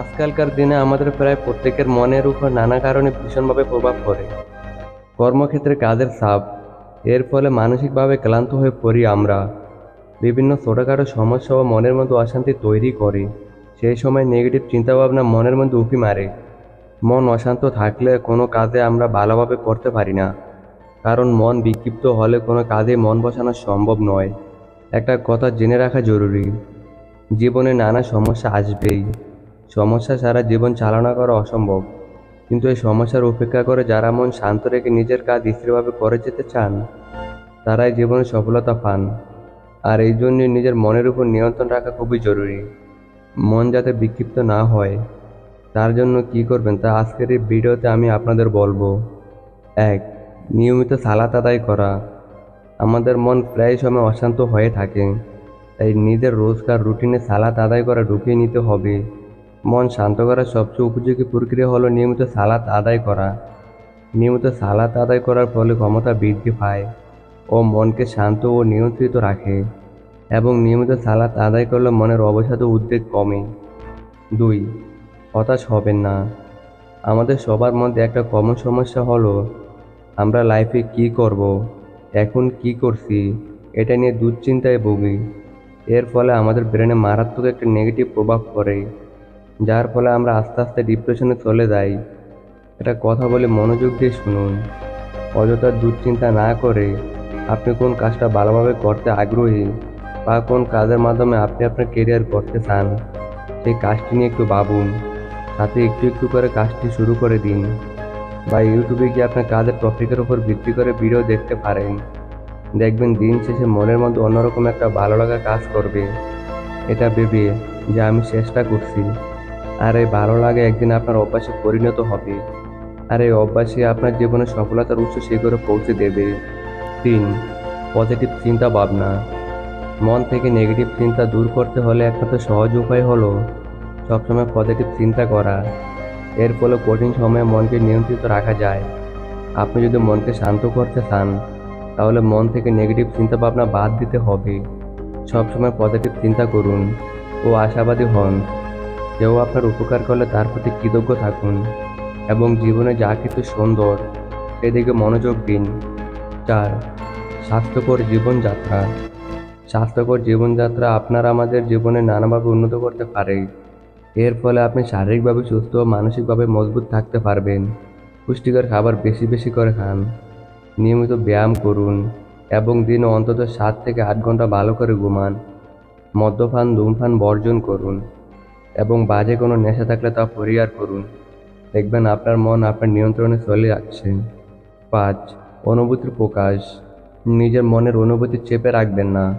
আজকালকার দিনে আমাদের প্রায় প্রত্যেকের মনের উপর নানা কারণে ভীষণভাবে প্রভাব পড়ে। কর্মক্ষেত্রে কাজের চাপ, এর ফলে মানসিকভাবে ক্লান্ত হয়ে পড়ি আমরা। বিভিন্ন ছোটোখাটো সমস্যা ও মনের মধ্যে অশান্তি তৈরি করে, সেই সময় নেগেটিভ চিন্তাভাবনা মনের মধ্যে উঁকি মারে। মন অশান্ত থাকলে কোনো কাজে আমরা ভালোভাবে করতে পারি না, কারণ মন বিক্ষিপ্ত হলে কোনো কাজে মন বসানো সম্ভব নয়। একটা কথা জেনে রাখা জরুরি, জীবনে নানা সমস্যা আসবেই। সমস্যা ছাড়া জীবন চালনা করা অসম্ভব। কিন্তু এই সমস্যার উপেক্ষা করে যারা মন শান্ত রেখে নিজের কাজ স্থিরভাবে করে যেতে চান, তারাই জীবনে সফলতা পান। আর এই জন্যই নিজের মনের উপর নিয়ন্ত্রণ রাখা খুবই জরুরি। মন যাতে বিক্ষিপ্ত না হয়, তার জন্য কি করবেন তা আজকের এই ভিডিওতে আমি আপনাদের বলব। এক, নিয়মিত সালাত আদায় করা। আমাদের মন প্রায় সময় অশান্ত হয়ে থাকে, তাই নিজের রোজকার রুটিনে সালাত আদায় করা ঢুকিয়ে নিতে হবে। মন শান্ত করার সবচেয়ে উপযোগী প্রক্রিয়া হলো নিয়মিত সালাত আদায় করা। নিয়মিত সালাত আদায় করার ফলে ক্ষমতা বৃদ্ধি পায় ও মনকে শান্ত ও নিয়ন্ত্রিত রাখে এবং নিয়মিত সালাত আদায় করলে মনের অবসাদ উদ্বেগ কমে। দুই, হতাশ হবেন না। আমাদের সবার মধ্যে একটা কমন সমস্যা হলো, আমরা লাইফে কি করব, এখন কি করছি, এটা নিয়ে দুশ্চিন্তায় ভুগি। এর ফলে আমাদের ব্রেনে মারাত্মক একটা নেগেটিভ প্রভাব পড়ে। যার ফলে আমরা আস্তে আস্তে ডিপ্রেশনে চলে যাই। এটা কথা বলে মনোযোগ দিয়ে শুনুন। অযথা দুশ্চিন্তা না করে আপনি কোন কাজটা ভালোভাবে করতে আগ্রহী বা কোন কাজের মাধ্যমে আপনি আপনার কেরিয়ার করতে চান, সেই কাজটি নিয়ে একটু ভাবুন। সাথে একটু একটু করে কাজটি শুরু করে দিন বা ইউটিউবে গিয়ে আপনার কাজের টপিকের উপর ভিত্তি করে ভিডিও দেখতে পারেন। দেখবেন দিন শেষে মনের মধ্যে অন্যরকম একটা ভালো লাগা কাজ করবে। এটা ভেবে যে আমি চেষ্টা করছি। আর এই ভালো লাগে একদিন আপনার অভ্যাসে পরিণত হবে। আর এই অভ্যাসে আপনার জীবনে সফলতার উৎস শিখরে পৌঁছে দেবে। তিন পজিটিভ চিন্তা ভাবনা। মন থেকে নেগেটিভ চিন্তা দূর করতে হলে একমাত্র সহজ উপায় হলো সবসময় পজিটিভ চিন্তা করা। এর ফলে কঠিন সময়ে মনকে নিয়ন্ত্রিত রাখা যায়। আপনি যদি মনকে শান্ত করতে চান, তাহলে মন থেকে নেগেটিভ চিন্তা ভাবনা বাদ দিতে হবে। সবসময় পজিটিভ চিন্তা করুন ও আশাবাদী হন। কেউ আপনার উপকার করলে তার প্রতি কৃতজ্ঞ থাকুন এবং জীবনে যা কিছু সুন্দর, সেদিকে মনোযোগ দিন। চার, স্বাস্থ্যকর জীবনযাত্রা। স্বাস্থ্যকর জীবনযাত্রা আপনার আমাদের জীবনে নানাভাবে উন্নত করতে পারে। এর ফলে আপনি শারীরিকভাবে সুস্থ ও মানসিকভাবে মজবুত থাকতে পারবেন। পুষ্টিকর খাবার বেশি বেশি করে খান। নিয়মিত ব্যায়াম করুন এবং দিনে অন্তত সাত থেকে আট ঘণ্টা ভালো করে ঘুমান। মদ্যপান, ধূমপান বর্জন করুন। এবং বাজে কোনো নেশা থাকলে তা পরিহার করুন। দেখবেন আপনার মন আপনার নিয়ন্ত্রণে চলে যাচ্ছে পাঁচ, অনুভূতির প্রকাশ। নিজের মনের অনুভূতি চেপে রাখবেন না,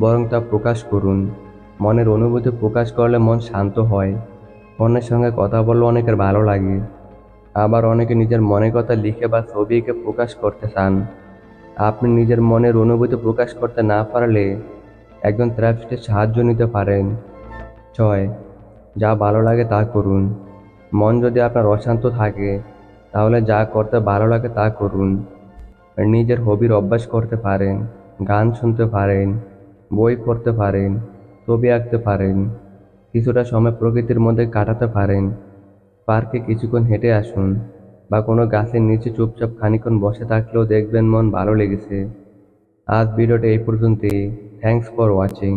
বরং তা প্রকাশ করুন। মনের অনুভূতি প্রকাশ করলে মন শান্ত হয়। অন্যের সঙ্গে কথা বললে অনেকের ভালো লাগে। আবার অনেকে নিজের মনের কথা লিখে বা ছবি এঁকে প্রকাশ করতে চান। আপনি নিজের মনের অনুভূতি প্রকাশ করতে না পারলে একজন থেরাপিস্টের সাহায্য নিতে পারেন। ছয় যা ভালো লাগে তা করুন। মন যদি আপনার অশান্ত থাকে, তাহলে যা করতে ভালো লাগে তা করুন। নিজের হবির অভ্যাস করতে পারেন, গান শুনতে পারেন, বই পড়তে পারেন, ছবি আঁকতে পারেন, কিছুটা সময় প্রকৃতির মধ্যে কাটাতে পারেন। পার্কে কিছুক্ষণ হেঁটে আসুন বা কোনো গাছের নিচে চুপচাপ খানিক্ষণ বসে থাকলেও দেখবেন মন ভালো লেগেছে। আজ ভিডিওটা এই পর্যন্তই। Thanks for watching